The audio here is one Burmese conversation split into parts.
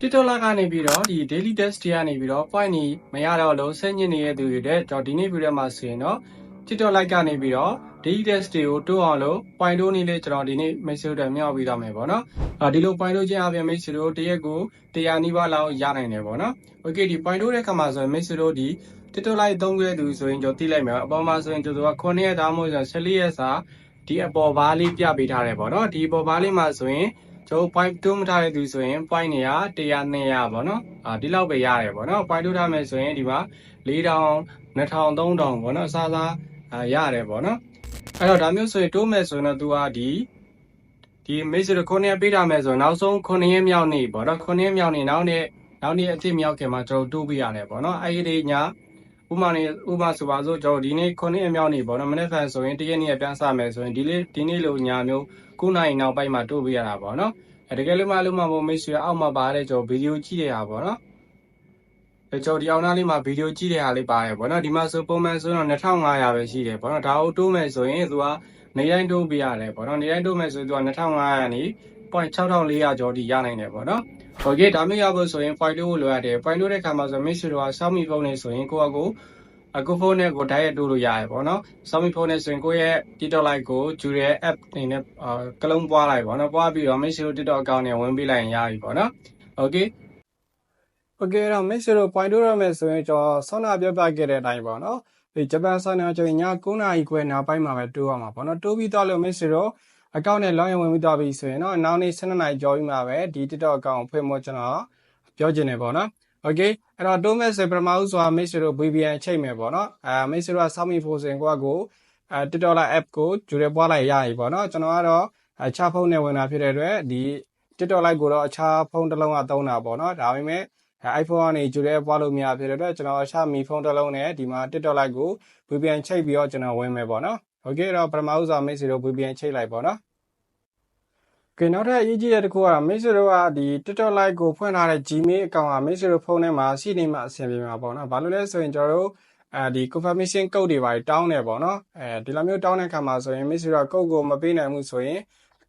TikTok လာကနေပြီးတော့ဒီ daily test တွေကနေပြီးတော့ point နေမရတော့လို့ဆက်ညစ်နေတဲ့သူတွေတဲ့ကျွန်တော်ဒီနေ့ဗီဒီယိုမှာဆိုရင်တော့ TikTok like ကနေပြီးတော့ daily test တွေကိုတိုးအောင်လို့ point တိုးနေလေကျွန်တော်ဒီနေ့ message တွေမြောက်ပြီးသားမယ်ပေါ့နော်အာဒီလို point တိုးခြင်းအပြင် message တို့တရက်ကို100နီးပါးလောက်ရနိုင်တယ်ပေါ့နော် okay ဒီ point တိုးတဲ့ခါမှာဆိုရင် message တို့ဒီ TikTok like သုံးခဲ့သူဆိုရင်ကျွန်တော်သိလိုက်မယ်အပေါ်မှာဆိုရင်ကျွန်တော်က9ရက်ဒါမှမဟုတ်14ရက်စာဒီအပေါ်ဘားလေးပြပေးထားတယ်ပေါ့နော်ဒီအပေါ်ဘားလေးမှာဆိုရင် ကျွန်တော် point တိုးမထားတဲ့သူဆိုရင် point နေရ100 200ပေါ့နော်အာဒီလောက်ပဲရတယ်ပေါ့နော် point တိုးထားမယ်ဆိုရင်ဒီမှာ4000 2000 3000ပေါ့နော်အစားစားအာရတယ်ပေါ့နော်အဲ့တော့ဒါမျိုးဆိုရင်တိုးမယ်ဆိုရင်တော့သူကဒီဒီ message ကို9ရက်ပေးထားမယ်ဆိုရင်နောက်ဆုံး9ရက်မြောက်နေ့ပေါ့နော်9ရက်မြောက်နေ့နောက်နေ့နောက်နေ့အတိမြောက်ခင်မှာကျွန်တော်တိုးပေးရတယ်ပေါ့နော်အဲ့ဒီညဥမာနေဥပမာဆိုပါစို့ကျွန်တော်ဒီနေ့9ရက်မြောက်နေ့ပေါ့နော်မနေ့ကဆိုရင်တရက်နေ့ပြန်စမယ်ဆိုရင်ဒီလေးဒီနေ့လိုညမျိုး 9နိုင်နောက်ပိုင်းမှာတိုးပေးရတာပေါ့နော်အဲတကယ်လို့မှလို့မှမို့မိတ်ဆွေအောက်မှာပါတဲ့ကျွန်တော်ဗီဒီယိုကြည့်ရတာပေါ့နော်အဲကျွန်တော်ဒီအောင်သားလေးမှာဗီဒီယိုကြည့်တဲ့ဟာလေးပါတယ်ပေါ့နော်ဒီမှာဆိုပုံမှန်ဆိုတော့2500ပဲရှိတယ်ပေါ့နော်ဒါကိုတိုးမယ်ဆိုရင်သူကနေတိုင်းတိုးပေးရတယ်ပေါ့နော်နေတိုင်းတိုးမယ်ဆိုရင်သူက2500နေ point 6400ကျော်ဒီရနိုင်တယ်ပေါ့နော်โอเคဒါမျိုးရဖို့ဆိုရင် file လို့လိုရတယ် file လို့တဲ့ခါမှာဆိုမိတ်ဆွေတို့က Xiaomi ဖုန်းနဲ့ဆိုရင်ကိုယ့်အကို အခုဖုန်းနဲ့ကို direct တိုးလို့ရတယ်ပေါ့နော် Xiaomi ဖုန်းနဲ့ဆိုရင်ကိုယ့်ရဲ့ TikTok Lite ကိုဂျူရဲ့ app အနေနဲ့အာကလုံးပွားလိုက်ပေါ့နော်ပွားပြီးတော့မိတ်ဆွေတို့ TikTok account နဲ့ဝင်ပေးလိုက်ရင်ရပြီပေါ့နော်โอเคโอเคအဲ့တော့မိတ်ဆွေတို့ point တိုးရမယ်ဆိုရင်ကျွန်တော်ဆောင်းနာပြပြခဲ့တဲ့အတိုင်းပေါ့နော်ဒီဂျပန်ဆောင်းနာကျွန်တော်ည9နာရီခွဲနောက်ပိုင်းမှာပဲတိုးရမှာပေါ့နော်တိုးပြီးတော့လို့မိတ်ဆွေတို့အကောင့်နဲ့ login ဝင်ပြီးတော့ပြီဆိုရင်တော့နောက်နေ့12နာရီကျော်ပြီးမှပဲဒီ TikTok account ကိုဖွင့်ဖို့ကျွန်တော်ပြောချင်တယ်ပေါ့နော် โอเคအဲ့တော့တိုးမဲ့ဆိုပထမဦးစွာမိတ်ဆွေတို့ VPN ချိန်မယ်ပေါ့နော်အဲမိတ်ဆွေတို့ကစောင့်မိဖို့ဆိုရင်ကိုယ့်ကိုအဲ TikTok လာ app ကိုဂျူရဲပွားလိုက်ရပြီပေါ့နော်ကျွန်တော်ကတော့အခြားဖုန်းနဲ့ဝင်တာဖြစ်တဲ့အတွက်ဒီ TikTok Lite ကိုတော့အခြားဖုန်းတစ်လုံးကသုံးတာပေါ့နော်ဒါပေမဲ့ iPhone ကနေဂျူရဲပွားလို့မရဖြစ်တဲ့အတွက်ကျွန်တော် Xiaomi ဖုန်းတစ်လုံးနဲ့ဒီမှာ TikTok Lite ကို VPN ချိန်ပြီးတော့ကျွန်တော်ဝင်မယ်ပေါ့နော်โอเคတော့ပထမဦးစွာမိတ်ဆွေတို့ VPN ချိန်လိုက်ပေါ့နော် ကဲနောက်ထပ်အရေးကြီးတဲ့တစ်ခုကတော့မိတ်ဆွေတို့ကဒီ TikTok Lite ကိုဖွင့်ထားတဲ့ Gmail အကောင့်ကမိတ်ဆွေတို့ဖုန်းထဲမှာရှိနေမှအဆင်ပြေမှာပေါ့နော်။ဘာလို့လဲဆိုရင်ကျွန်တော်တို့အဲဒီ confirmation code တွေပါတောင်းတယ်ပေါ့နော်။အဲဒီလိုမျိုးတောင်းတဲ့အခါမှာဆိုရင်မိတ်ဆွေတို့က code ကိုမပေးနိုင်ဘူးဆိုရင်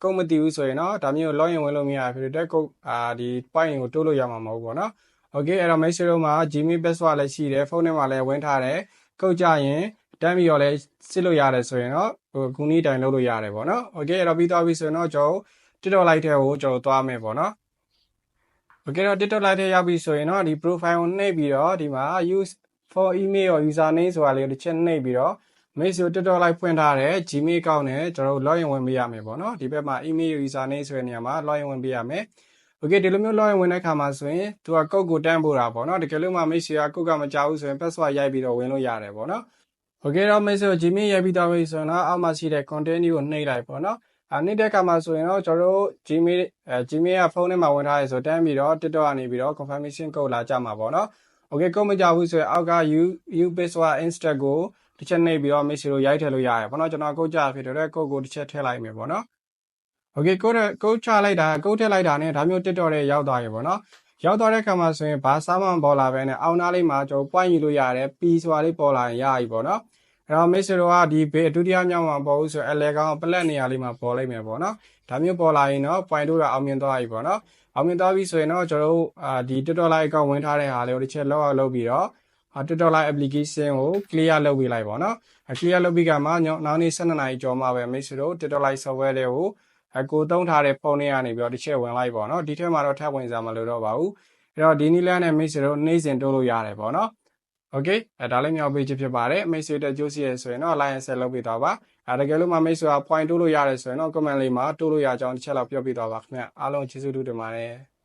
code မတည်ဘူးဆိုရင်တော့ဒါမျိုး login ဝင်လို့မရဖြစ်တဲ့ code အာဒီ point ကိုတိုးလို့ရမှာမဟုတ်ဘူးပေါ့နော်။ Okay အဲ့တော့မိတ်ဆွေတို့မှာ Gmail password လည်းရှိတယ်ဖုန်းထဲမှာလည်းဝင်ထားတယ် code ကြရင်တမ်းပြီးတော့လည်းစစ်လို့ရတယ်ဆိုရင်တော့ဟိုခုနည်းတိုင်လုပ်လို့ရတယ်ပေါ့နော်။ Okay အဲ့တော့ပြီးသွားပြီဆိုရင်တော့ကျွန်တော် TikTok Lite ထဲကိုကျွန်တော်သွားမယ်ပေါ့နော်။ Okay တော့ TikTok Lite ထဲရောက်ပြီဆိုရင်တော့ဒီ profile ကိုနှိပ်ပြီးတော့ဒီမှာ use for email or username ဆိုတာလေးကိုတစ်ချက်နှိပ်ပြီးတော့ mail ဆို TikTok Lite ဖွင့်ထားတဲ့ Gmail account နဲ့ကျွန်တော်တို့ login ဝင်ပေးရမယ်ပေါ့နော်။ဒီဘက်မှာ email username ဆိုတဲ့နေရာမှာ login ဝင်ပေးရမယ်။ Okay ဒီလိုမျိုး login ဝင်တဲ့အခါမှာဆိုရင်သူက code ကိုတန်းပို့တာပေါ့နော်။တကယ်လို့မှ mail စီက code ကမကြောက်ဘူးဆိုရင် password ရိုက်ပြီးတော့ဝင်လို့ရတယ်ပေါ့နော်။ Okay တော့ mail ဆို Gmail ရိုက်ပြီးတော့ပြီဆိုရင်တော့အောက်မှာရှိတဲ့ continue ကိုနှိပ်လိုက်ပေါ့နော်။ အနေတဲ့ကမှာဆိုရင်တော့ကျွန်တော်တို့ Gmail အဲ Gmail ကဖုန်းထဲမှာဝင်ထားရဆိုတန်းပြီးတော့ TikTok ကနေပြီးတော့ confirmation code လာကြမှာပေါ့နော်။ Okay ကုတ်မကြဘူးဆိုရင်အောက်က you you password instant ကိုတစ်ချက်နှိပ်ပြီးတော့ message ကိုရိုက်ထည့်လို့ရတယ်ပေါ့နော်ကျွန်တော်ကုတ်ကြဖြစ်တဲ့ code ကိုတစ်ချက်ထည့်လိုက်မယ်ပေါ့နော်။ Okay ကုတ်ကုတ်ချလိုက်တာကုတ်ထည့်လိုက်တာနဲ့ဒါမျိုး TikTok ထဲရောက်သွားပြီပေါ့နော်။ရောက်သွားတဲ့ခါမှာဆိုရင်ဘာစာမှမပေါ်လာဘဲနဲ့အောင်းသားလေးမှာကျွန်တော် point ယူလို့ရတယ် P ဆိုတာလေးပေါ်လာရင်ရပြီပေါ့နော်။ အဲ့တော့မိတ်ဆွေတို့ကဒီဘေးဒုတိယမြောက်မှာပေါ်ဘူးဆိုအလဲကောင်ပလက်နေရာလေးမှာပေါ်လိုက်မယ်ပေါ့နော်ဒါမျိုးပေါ်လာရင်တော့ point တို့ကအောင်မြင်သွားပြီပေါ့နော်အောင်မြင်သွားပြီဆိုရင်တော့ကျွန်တော်တို့အာဒီ TikTok Lite အကောင့်ဝင်ထားတဲ့ဟာလေးကိုတစ်ချက်လောက်အောင်လုပ်ပြီးတော့ TikTok Lite application ကို clear လုပ်ပေးလိုက်ပေါ့နော် clear လုပ်ပြီးကမှနောက်နေ့12နာရီကျော်မှပဲမိတ်ဆွေတို့ TikTok Lite software တွေကိုအကိုသုံးထားတဲ့ဖုန်းတွေကနေပြီးတော့တစ်ချက်ဝင်လိုက်ပေါ့နော်ဒီထက်မှာတော့ထပ်ဝင်စားမလို့တော့ပါဘူးအဲ့တော့ဒီနည်းလမ်းနဲ့မိတ်ဆွေတို့နေ့စဉ်တိုးလို့ရတယ်ပေါ့နော် okay အဲဒါလည်းမြောက်ပေးချစ်ဖြစ်ပါတယ်မိတ်ဆွေတက်ကြိုးစီရဆိုရင်တော့ like and share လုပ်ပေးသွားပါအဲတကယ်လို့မှမိတ်ဆွေက point တိုးလို့ရတယ်ဆိုရင်တော့ comment လေးမှာတိုးလို့ရအောင်တစ်ချက်လောက်ပြောပေးသွားပါခင်ဗျအားလုံးကျေးဇူးတူတင်ပါတယ်